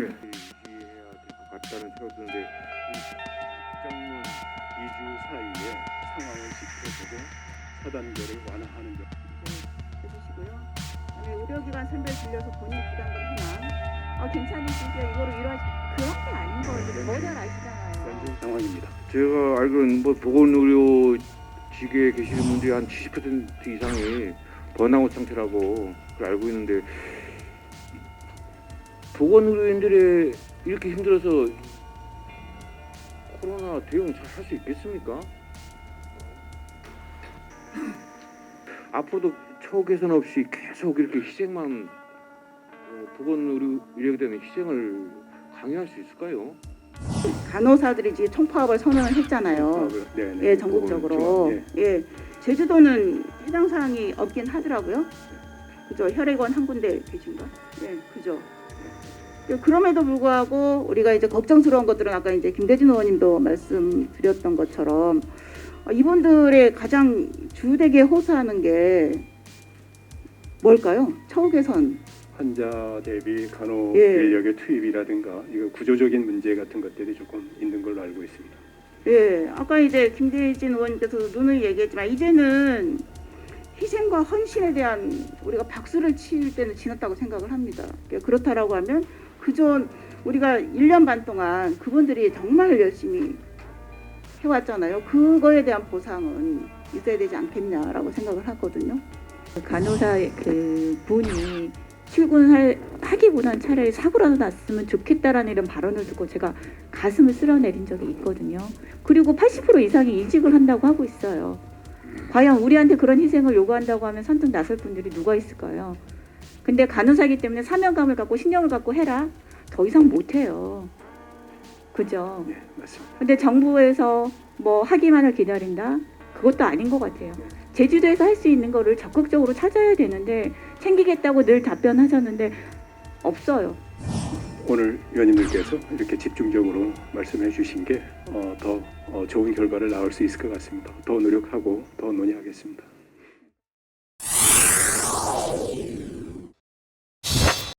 네. 유지해야 될 것 같다는 생각이 드는데 입장문 2주 사이에 상황을 지켜보고 차단제를 완화하는 점. 해주시고요. 그다음에 의료기관 선별 진료소 본인 부담금 현황. 어, 괜찮으시죠? 이거로 이런 그런 게 아닌 거죠. 뭐잘 아시잖아요. 현재 상황입니다. 제가 알기로는 뭐 보건의료직에 계시는 분들이 한 70% 이상이 번아웃 상태라고 알고 있는데 보건 의료인들의 이렇게 힘들어서 코로나 대응 잘 할 수 있겠습니까? 앞으로도 초개선 없이 계속 이렇게 희생만 어, 보건 의료에 대한 희생을 강요할 수 있을까요? 간호사들이 지금 총파업을 선언을 했잖아요. 네, 네. 예, 전국적으로. 예. 예, 제주도는 해당 사항이 없긴 하더라고요. 그죠? 혈액원 한 군데 계신가? 예, 그죠. 예, 그럼에도 불구하고 우리가 이제 걱정스러운 것들은 아까 이제 김대진 의원님도 말씀드렸던 것처럼 어, 이분들의 가장 주되게 호소하는 게 뭘까요? 처우 개선. 환자 대비 간호 예. 인력의 투입이라든가 이거 구조적인 문제 같은 것들이 조금 있는 걸로 알고 있습니다. 예, 아까 이제 김대진 의원님께서 눈을 얘기했지만 이제는 희생과 헌신에 대한 우리가 박수를 칠 때는 지났다고 생각을 합니다. 예, 그렇다라고 하면 그전 우리가 1년 반 동안 그분들이 정말 열심히 해왔잖아요. 그거에 대한 보상은 있어야 되지 않겠냐라고 생각을 하거든요. 간호사 그 분이 출근할 하기보단 차라리 사고라도 났으면 좋겠다라는 이런 발언을 듣고 제가 가슴을 쓸어내린 적이 있거든요. 그리고 80% 이상이 이직을 한다고 하고 있어요. 과연 우리한테 그런 희생을 요구한다고 하면 선뜻 나설 분들이 누가 있을까요? 근데 간호사기 때문에 사명감을 갖고 신념을 갖고 해라. 더 이상 못 해요. 그죠? 예, 맞습니다. 근데 정부에서 뭐 하기만을 기다린다? 그것도 아닌 것 같아요. 제주도에서 할 수 있는 거를 적극적으로 찾아야 되는데 챙기겠다고 늘 답변하셨는데 없어요. 오늘 위원님들께서 이렇게 집중적으로 말씀해 주신 게 어, 더 어, 좋은 결과를 낳을 수 있을 것 같습니다. 더 노력하고 더 논의하겠습니다.